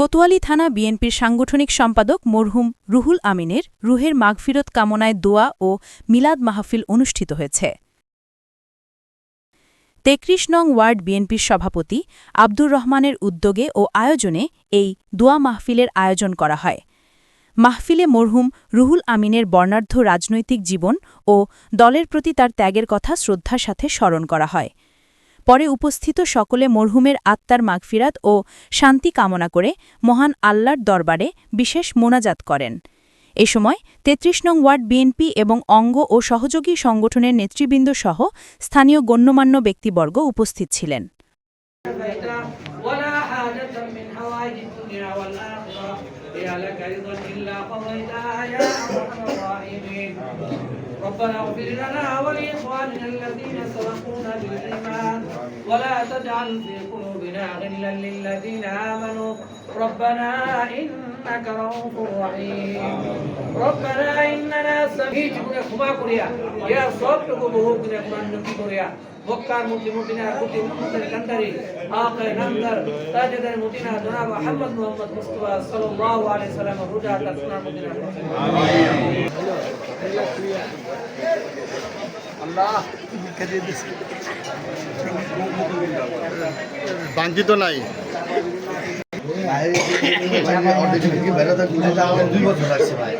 কোতোয়ালি থানা বিএনপির সাংগঠনিক সম্পাদক মরহুম রুহুল আমিনের রুহের মাগফিরত কামনায় দোয়া ও মিলাদ মাহফিল অনুষ্ঠিত হয়েছে। তেত্রিশ নং ওয়ার্ড বিএনপির সভাপতি আব্দুর রহমানের উদ্যোগে ও আয়োজনে এই দোয়া মাহফিলের আয়োজন করা হয়। মাহফিলে মরহুম রুহুল আমিনের বর্ণাঢ্য রাজনৈতিক জীবন ও দলের প্রতি তার ত্যাগের কথা শ্রদ্ধার সাথে স্মরণ করা হয়। পরে উপস্থিত সকলে মরহুমের আত্মার মাগফিরাত ও শান্তি কামনা করে মহান আল্লাহর দরবারে বিশেষ মোনাজাত করেন এ সময় তেত্রিশ নং ওয়ার্ড বিএনপি এবং অঙ্গ ও সহযোগী সংগঠনের নেতৃবৃন্দ সহ স্থানীয় গণ্যমান্য ব্যক্তিবর্গ উপস্থিত ছিলেন ولا حاجة من حوائج الدنيا والآخرة هي لك رضا إلا قضيتها يا أرحم الراحمين ربنا اغفر لنا ولإخواننا الذين سبقونا بالإيمان. ولا تجعل في قلوبنا غلا للذين آمنوا. ربنا إنك رؤوف رحيم. ربنا إننا سميت بنكما كريا. يا صوت قبوه بنكما نكي كريا. مكار موتی موتینا کوتی مختر کندری آقا نندر. تاجدر موتینا دنا محمد محمد مصطفی صلى الله عليه وسلم. رجا تسنا موتینا آمین তো নাই। দুই বছর লাগছে ভাই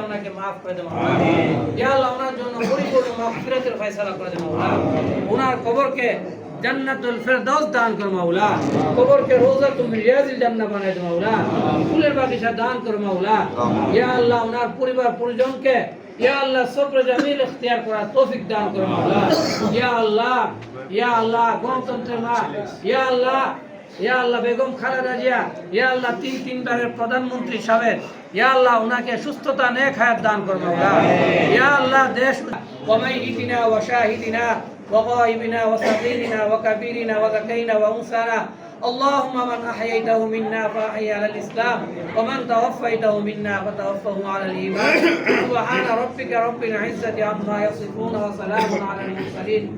ওনাকে মাফ করে পরিপূর্ণ মাগফিরাতের ফয়সালা করে দেন ওনার কবরকে জান্নাতুল ফেরদাউস দান কর মাওলা। কবরকে রোজাতুল মিন রিয়াজিল জান্নাহ বানায় দে মাওলা। ফুলের বাগিচা দান কর মাওলা। ইয়া আল্লাহ ওনার পরিবার পরিজনকে ইয়া আল্লাহ সবর জামিল ইখতিয়ার করার তৌফিক দান কর মাওলা। ইয়া আল্লাহ ইয়া আল্লাহ গণতন্ত্রের মা। ইয়া আল্লাহ ইয়া আল্লাহ বেগম খালেদা জিয়া। ইয়া আল্লাহ তিন তিনবারের প্রধানমন্ত্রী সাবেক। ইয়া আল্লাহ ওনাকে সুস্থতা নেক হায়াত দান করবে দেশ وميتنا وشاهدنا وغائبنا وصغيرنا وكبيرنا وذكينا وأنثانا. اللهم من أحييته منا فاحيي على الإسلام ومن توفيته منا فتوفه على الإيمان. سبحان ربك رب العزة عما يصفون وسلام على المرسلين.